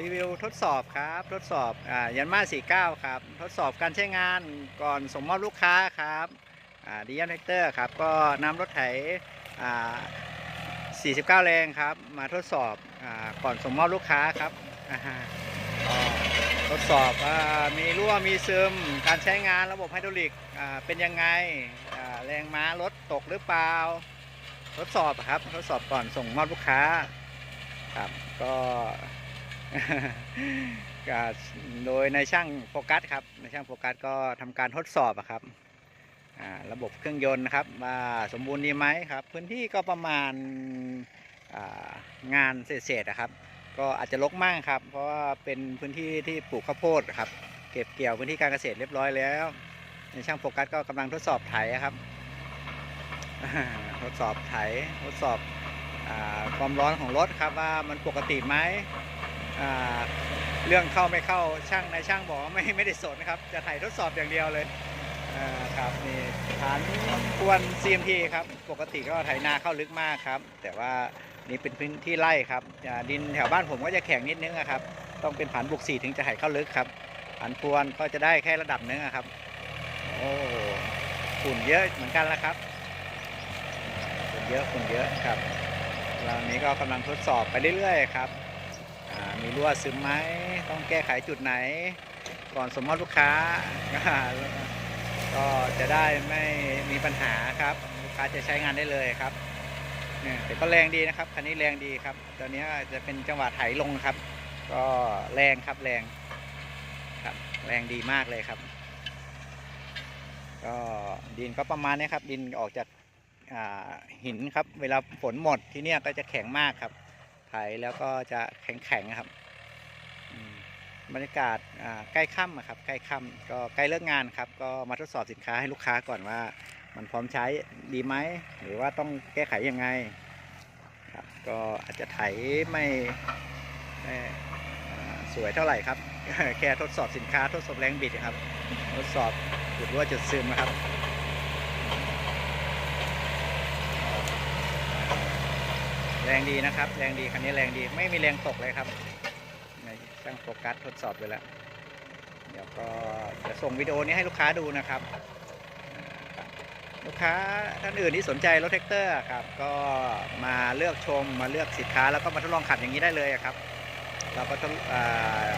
รีวิวทดสอบครับ ทดสอบอ่ายันมา49 ครับ ทดสอบการใช้งานก่อนส่งมอบลูกค้าครับดียันเฮกเตอร์ครับ ก็นำรถไถอ่า49 แรงครับ มาทดสอบอาก่อนส่งมอบลูกค้าครับอ่าทดสอบว่ามีรั่วมีซึม การใช้งานระบบไฮดรอลิกเป็นยังไงแรงม้ารถตกหรือเปล่า ทดสอบครับ ทดสอบก่อนส่งมอบลูกค้าครับก็ ก็โดยในช่างโฟกัสครับในช่างโฟกัสก็ทำการทดสอบครับระบบเครื่องยนต์นะครับว่าสมบูรณ์ดีไหมครับ พื้นที่ก็ประมาณงานเศษๆนะครับ ก็อาจจะรกมากครับ เพราะว่าเป็นพื้นที่ที่ปลูกข้าวโพดครับ เก็บเกี่ยวพื้นที่การเกษตรเรียบร้อยแล้ว ในช่างโฟกัสก็กำลังทดสอบไถครับ ทดสอบไถทดสอบอความร้อนของรถครับว่ามันปกติไหม เรื่องเข้าไม่เข้าช่างในายช่างบอกว่าไม่ไม่ได้สนนะครับ จะถ่ายทดสอบอย่างเดียวเลยครับนี่ฐานควน CMT ครับ ปกติก็ไถนาเข้าลึกมากครับ แต่ว่านี่เป็นพื้นที่ไร่ครับดินแถวบ้านผมก็จะแข็งนิดนึงอะครับ ต้องเป็นผันบุกสี่ถึงจะไถเข้าลึกครับผันพวนก็จะได้แค่ระดับนึงอะครับ โอ้ฝุ่นเยอะเหมือนกันแล้วครับฝุ่นเยอะฝุ่นเยอะครับเรานี้ก็กำลังทดสอบไปเรื่อยๆครับ มีรั่วซึมไหมต้องแก้ไขจุดไหน ก่อนสมมติลูกค้า ก็จะได้ไม่มีปัญหาครับลูกค้าจะใช้งานได้เลยครับเนี่ยแต่ก็แรงดีนะครับคันนี้แรงดีครับตอนนี้จะเป็นจังหวะไถลงครับ ก็แรงครับแรงครับ แรงดีมากเลยครับ ก็ดินก็ประมาณนี้ครับ ดินออกจากหินครับ เวลาฝนหมดที่เนี่ยก็จะแข็งมากครับ ไถแล้วก็จะแข็งแข็งๆครับอืมบรรยากาศใกล้ค่ำอะครับใกล้ค่ำก็ใกล้เลิกงานครับ ก็มาทดสอบสินค้าให้ลูกค้าก่อนว่า มันพร้อมใช้ดีไหมหรือว่าต้องแก้ไขยังไงครับก็อาจจะไถไม่ไม่สวยเท่าไหร่ครับ แค่ทดสอบสินค้าทดสอบแรงบิดครับ ทดสอบจุดรั่วจุดซึมนะครับ แรงดีนะครับ แรงดีคันนี้แรงดีไม่มีแรงตกเลยครับในช่างโฟกัสทดสอบไปแล้ว เดี๋ยวก็จะส่งวิดีโอนี้ให้ลูกค้าดูนะครับ ลูกค้าท่านอื่นที่สนใจรถแท็กเตอร์ครับ ก็มาเลือกชมมาเลือกสินค้าแล้วก็มาทดลองขับอย่างนี้ได้เลยครับ เราก็ต้องอ่า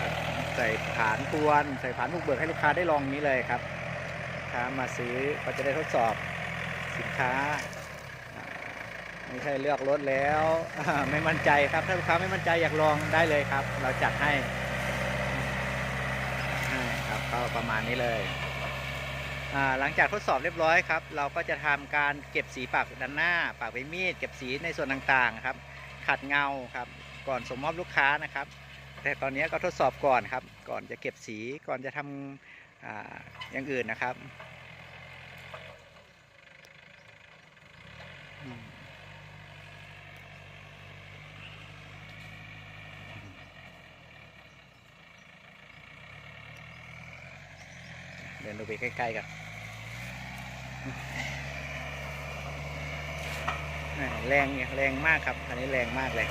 ใส่ฐานทวนใส่ฐานลูกเบิกให้ลูกค้าได้ลองนี้เลยครับค้ามาซื้อก็จะได้ทดสอบสินค้า ไม่ใช่เลือกรถแล้วไม่มั่นใจครับถ้าลูกค้าไม่มั่นใจอยากลองได้เลยครับ เราจัดให้ครับก็ประมาณนี้เลยหลังจากทดสอบเรียบร้อยครับ เราก็จะทำการเก็บสีปากด้านหน้า ปากใบมีด เก็บสีในส่วนต่างๆครับ ขัดเงาครับ ก่อนส่งมอบลูกค้านะครับ แต่ตอนนี้ก็ทดสอบก่อนครับ ก่อนจะเก็บสีก่อนจะทำอ่าอย่างอื่นนะครับ เดินดูไปใกล้ๆกันแรงแรงมากครับ อันนี้แรงมากเลย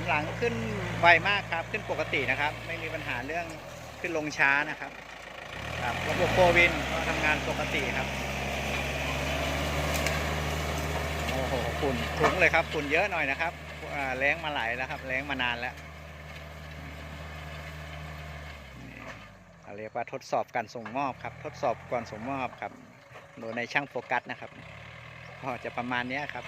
นหลังขึ้นไวมากครับ ขึ้นปกตินะครับ ไม่มีปัญหาเรื่องขึ้นลงช้านะครับครับระบบโฟวินก็ทำงานปกติครับโอ้โหฝุ่นถุงเลยครับฝุ่นเยอะหน่อยนะครับแรงมาหลายแล้วครับแรงมานานแล้วเรียกว่าทดสอบการส่งมอบครับ ทดสอบก่อนส่งมอบครับโดยในช่างโฟกัสนะครับก็จะประมาณนี้ครับ